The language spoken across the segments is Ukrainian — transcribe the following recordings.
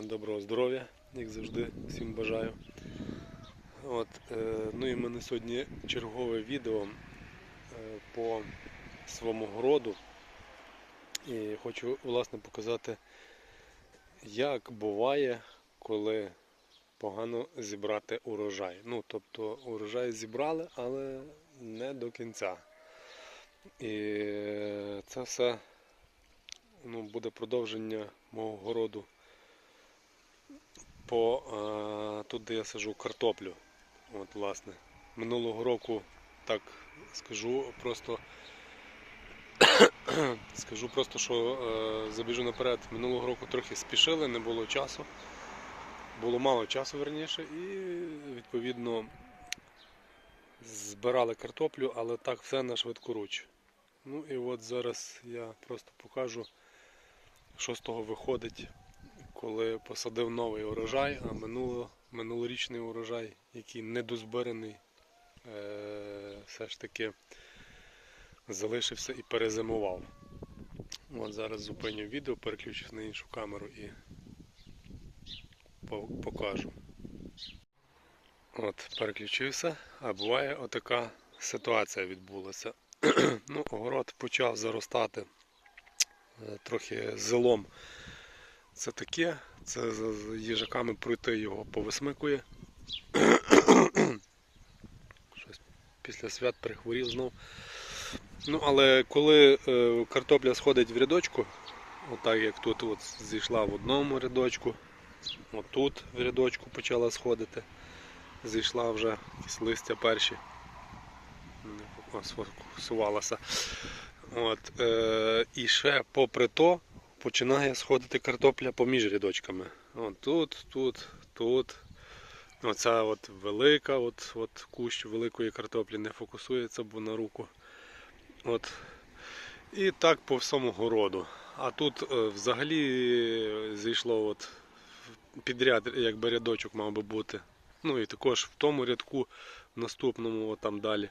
Доброго здоров'я, як завжди, всім бажаю. От, е, ну і в мене сьогодні чергове відео е, по своєму городу. І хочу власне показати, як буває, коли погано зібрати урожай. Ну, тобто урожай зібрали, але не до кінця. І це все ну, буде продовження мого городу по е, тут, де я сажу картоплю. От, власне. Минулого року, так скажу, просто скажу просто, що е, забіжу наперед. Минулого року трохи спішили, не було часу. Було мало часу верніше, і відповідно збирали картоплю, але так все на швидкоруч. Ну і от зараз я просто покажу, що з того виходить коли посадив новий урожай, а минуло, минулорічний урожай, який недозбираний, е, все ж таки залишився і перезимував. От зараз зупиню відео, переключусь на іншу камеру і покажу. От, переключився, а буває отака ситуація відбулася. ну, огород почав заростати е, трохи зелом. Це таке, це з їжаками пройти його повисмикує. Щось після свят прихворів знов. Ну, але коли е, картопля сходить в рядочку, отак як тут от зійшла в одному рядочку, отут в рядочку почала сходити, зійшла вже якісь листя перші. Не фокусувалася. От, е, і ще попри то починає сходити картопля поміж рядочками. От тут, тут, тут. Оця от велика, от, от кущ великої картоплі не фокусується, бо на руку. От. І так по всьому городу. А тут е, взагалі зійшло от підряд, якби рядочок мав би бути. Ну і також в тому рядку, в наступному, от там далі.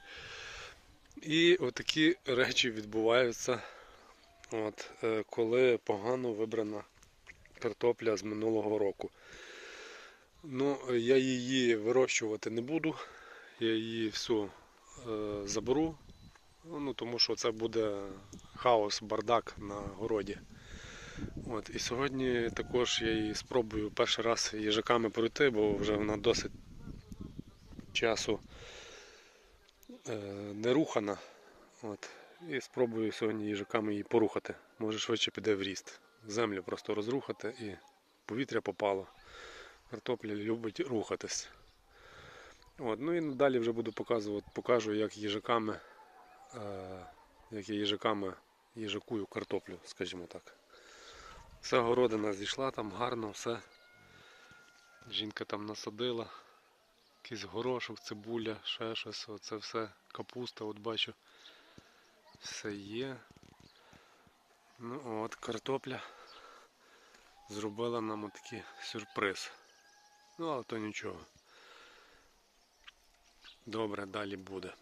І отакі речі відбуваються От, е, коли погано вибрана картопля з минулого року. Ну, я її вирощувати не буду, я її всю е, заберу, ну, тому що це буде хаос, бардак на городі. От, і сьогодні також я її спробую перший раз їжаками пройти, бо вже вона досить часу е, не рухана. От. І спробую сьогодні їжаками її порухати. Може швидше піде в ріст. Землю просто розрухати і повітря попало. Картопля любить рухатись. От, ну і далі вже буду показувати, покажу, як їжаками, е, як я їжаками їжакую картоплю, скажімо так. Вся городина зійшла там гарно, все. Жінка там насадила. Якийсь горошок, цибуля, ще щось, оце все, капуста, от бачу все є. Ну от картопля зробила нам отакий сюрприз. Ну, але то нічого. Добре, далі буде.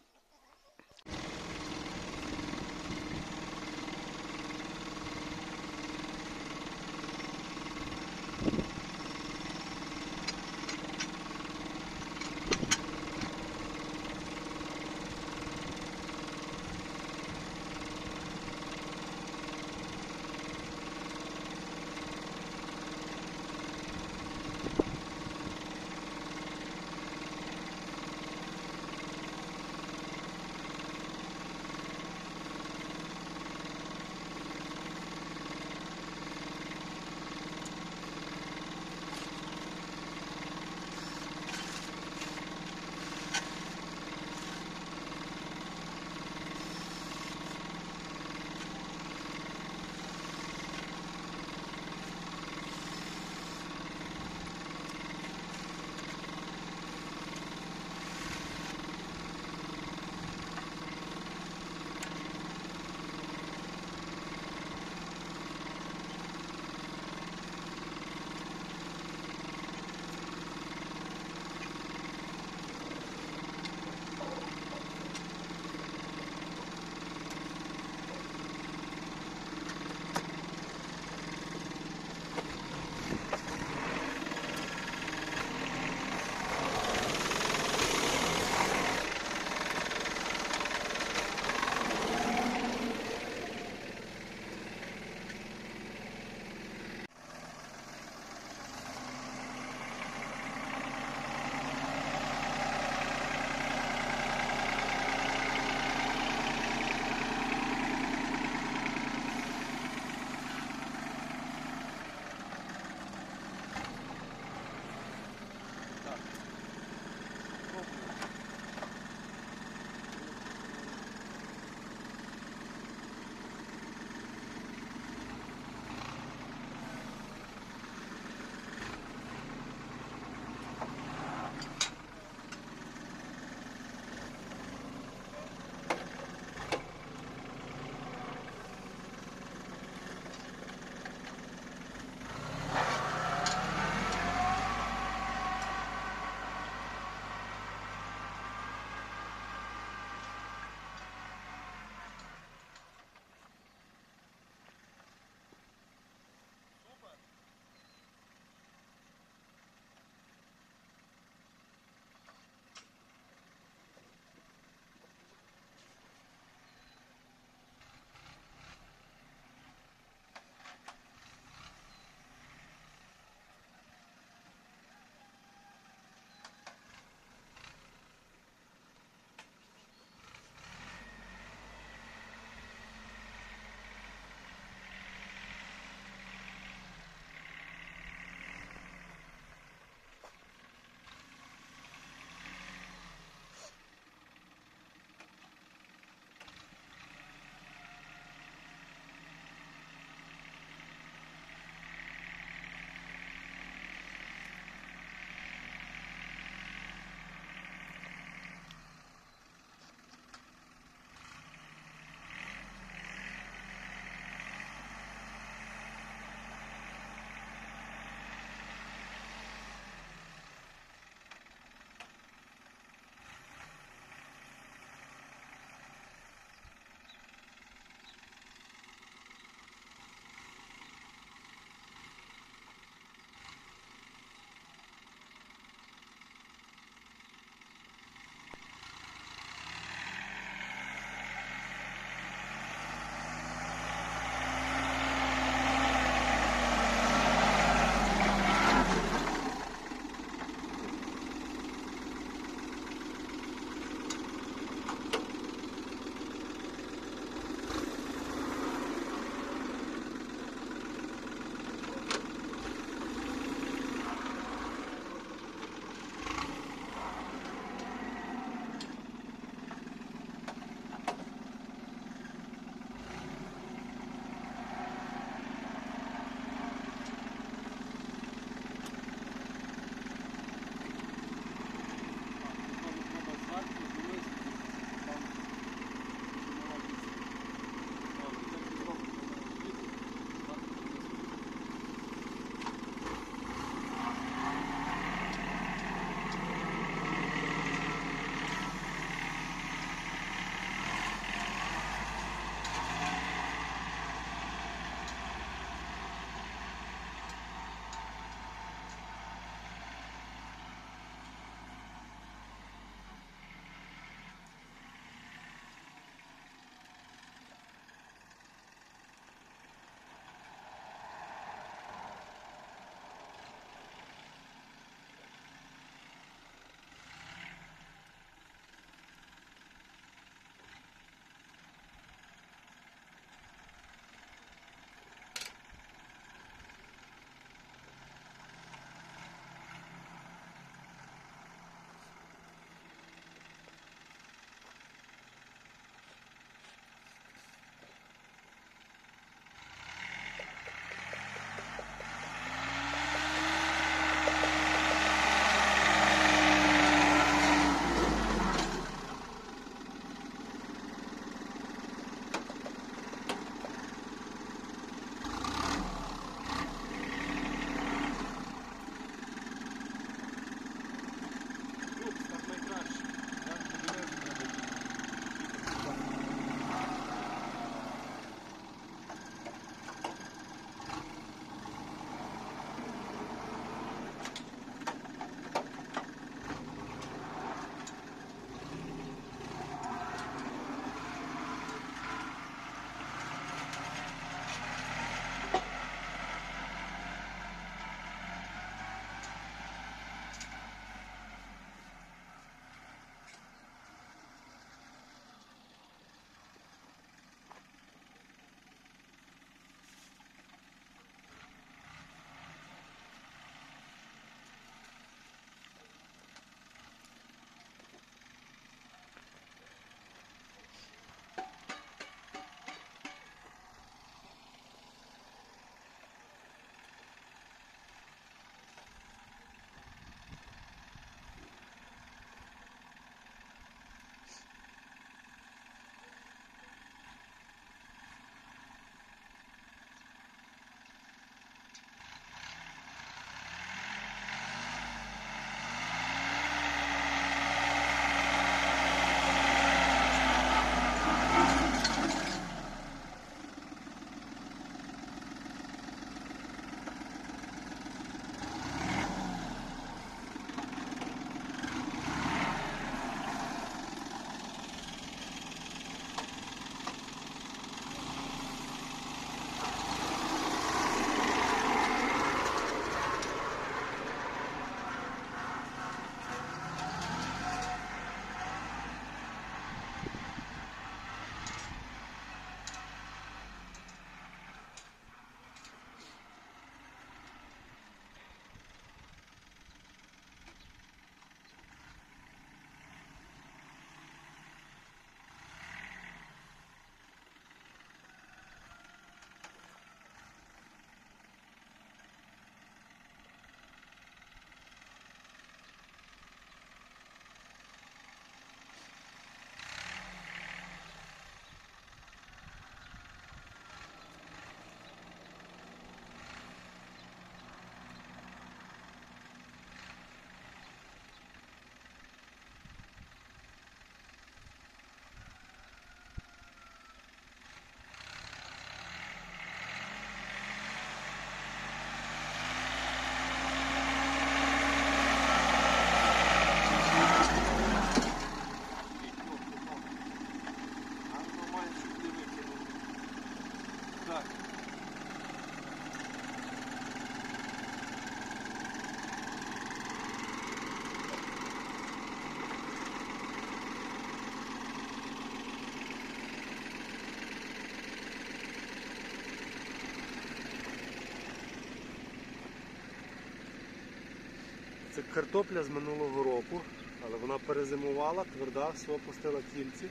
Це картопля з минулого року, але вона перезимувала, тверда, все пустила кільці.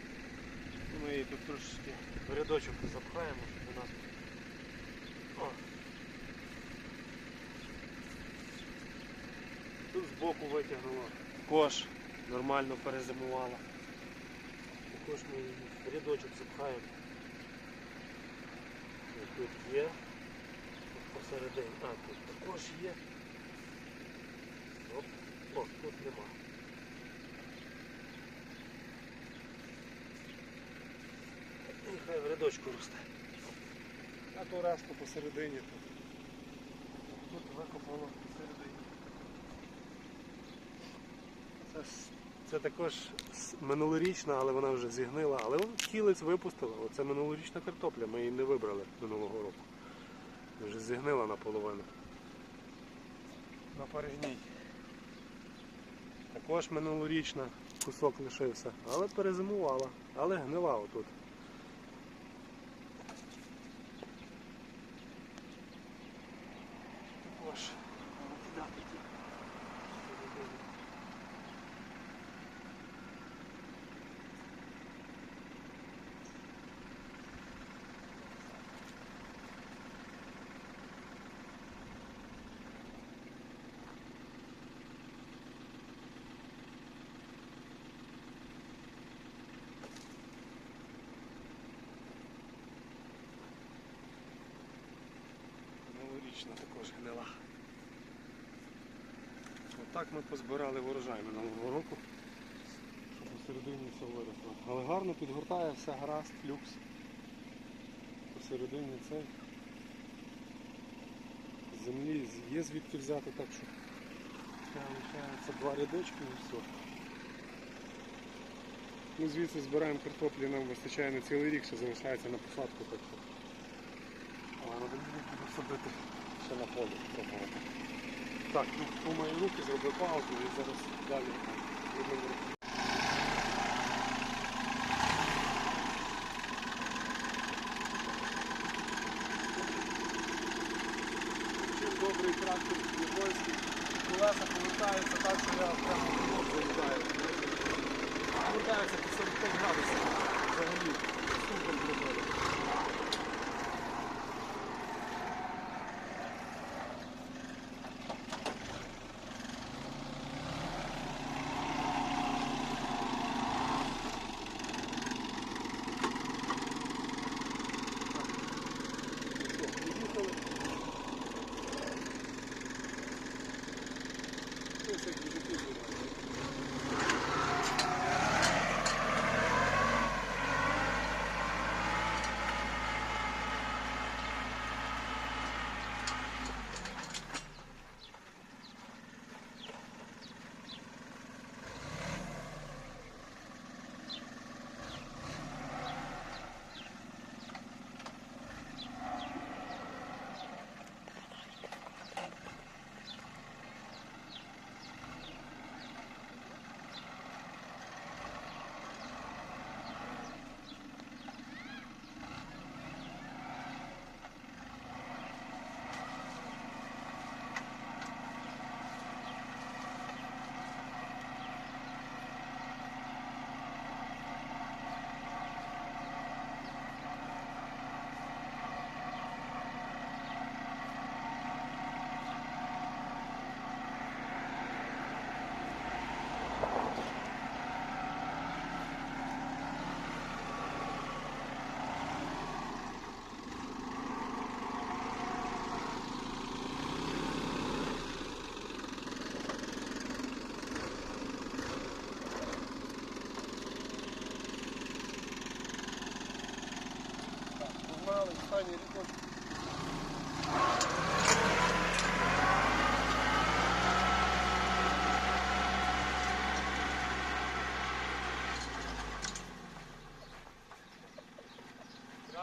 Ми її тут трошечки в рядочок запхаємо, щоб вона. О. Тут збоку витягнуло. Також нормально перезимувала. Також ми її в рядочок запхаємо. Тут є. Посередині. А, тут також є. О, тут нема. І хай в рядочку росте. А то решту посередині. Тут, тут викопало посередині. Це, це також минулорічна, але вона вже зігнила. Але кілець випустила. Оце минулорічна картопля, ми її не вибрали минулого року. Вже зігнила наполовину. На перегній. Також минулорічна кусок лишився, але перезимувала, але гнила отут. Також треба кидати ті середини. Минулорічна також гнила. Отак ми позбирали урожай минулого року, щоб посередині все виросло. Але гарно підгортає, все гаразд, люкс. Посередині цей. Землі є звідки взяти, так що лишається два рядочки і все. Ми звідси збираємо картоплі, нам вистачає на цілий рік, ще залишається на посадку. Так що. На буду садити ще на полі пробувати. Так, ну, помию руки, зроби паузу і зараз далі робити. Чим добрий трактор японський, колеса повертаються так, що я прямо в лоб залітаю. Повертаються по 45 градусів взагалі.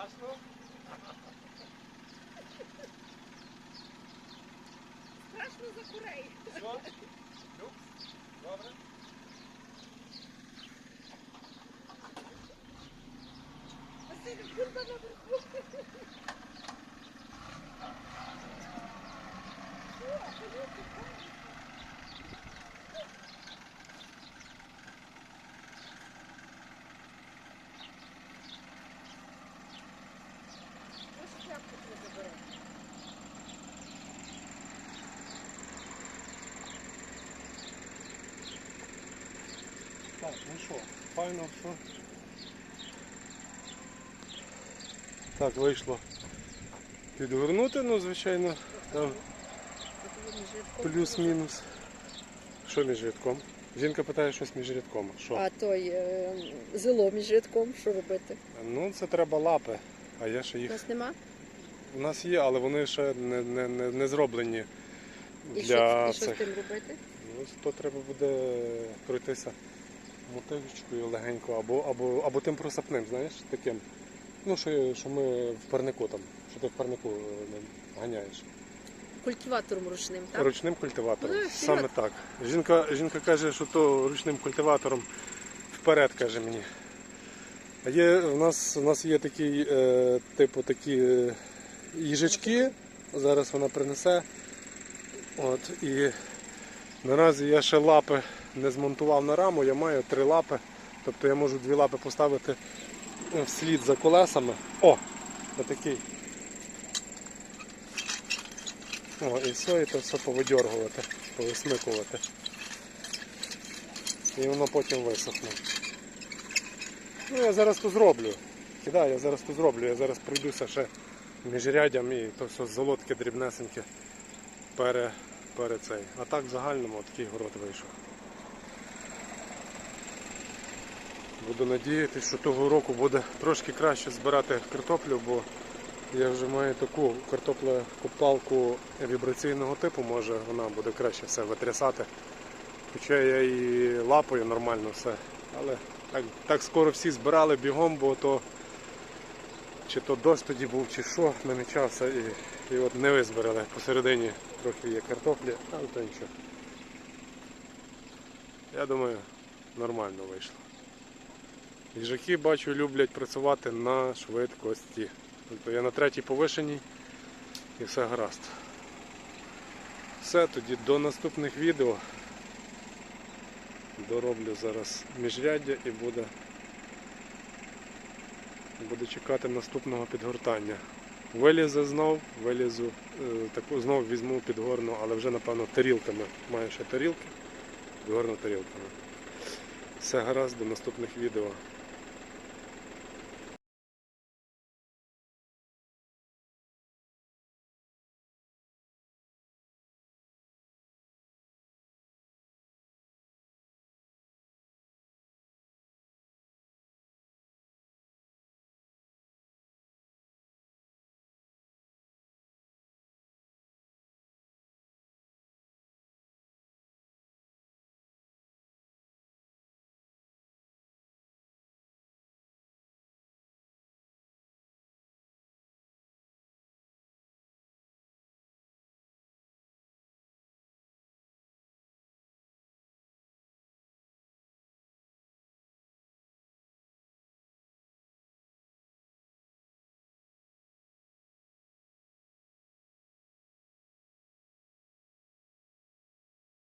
Страшно? Страшно за курей. Все? Люкс? Добре? Василь, курва наверху. О, подивіться, файно все. Так, вийшло підгорнути, ну звичайно, там плюс-мінус. Що між рядком? Жінка питає щось між рядком. Що? А той е, зело між рядком, що робити? Ну це треба лапи, а я ще У їх. нас нема? У нас є, але вони ще не, не, не, не зроблені І, для що, і що з цих. тим робити? Ну, то треба буде пройтися мотивчикою легенько, або, або, або тим просапним, знаєш, таким. Ну, що, що ми в парнику там, що ти в парнику е, ганяєш. Культиватором ручним, так? Ручним культиватором. Ну. Саме так. Жінка, жінка каже, що то ручним культиватором вперед, каже мені. А є, у нас, у нас є такий, е, типу такі е, їжачки. Зараз вона принесе. От, і наразі я ще лапи не змонтував на раму, я маю три лапи. Тобто я можу дві лапи поставити е, вслід за колесами. О! Отакий. О, і все, і то все повидьоргувати, повисмикувати. І воно потім висохне. Ну, я зараз то зроблю. Кидаю, я зараз то зроблю. Я зараз пройдуся ще між рядям і то все золотке дрібнесеньке пере, пере цей. А так в загальному такий город вийшов. Буду надіятися, що того року буде трошки краще збирати картоплю, бо я вже маю таку картоплекопалку вібраційного типу, може вона буде краще все витрясати. Хоча я і лапою нормально все. Але так, так скоро всі збирали бігом, бо то чи то дощ тоді був, чи що, намічався і, і от не визбирали. Посередині трохи є картоплі, але то нічого. Я думаю, нормально вийшло. Їжаки, бачу, люблять працювати на швидкості. Тобто я на третій повишеній і все гаразд. Все, тоді до наступних відео. Дороблю зараз міжряддя і буде, буде чекати наступного підгортання. Вилізе знов, вилізу, е, таку знов візьму підгорну, але вже напевно тарілками. Маю ще тарілки, підгорну тарілками. Все гаразд, до наступних відео.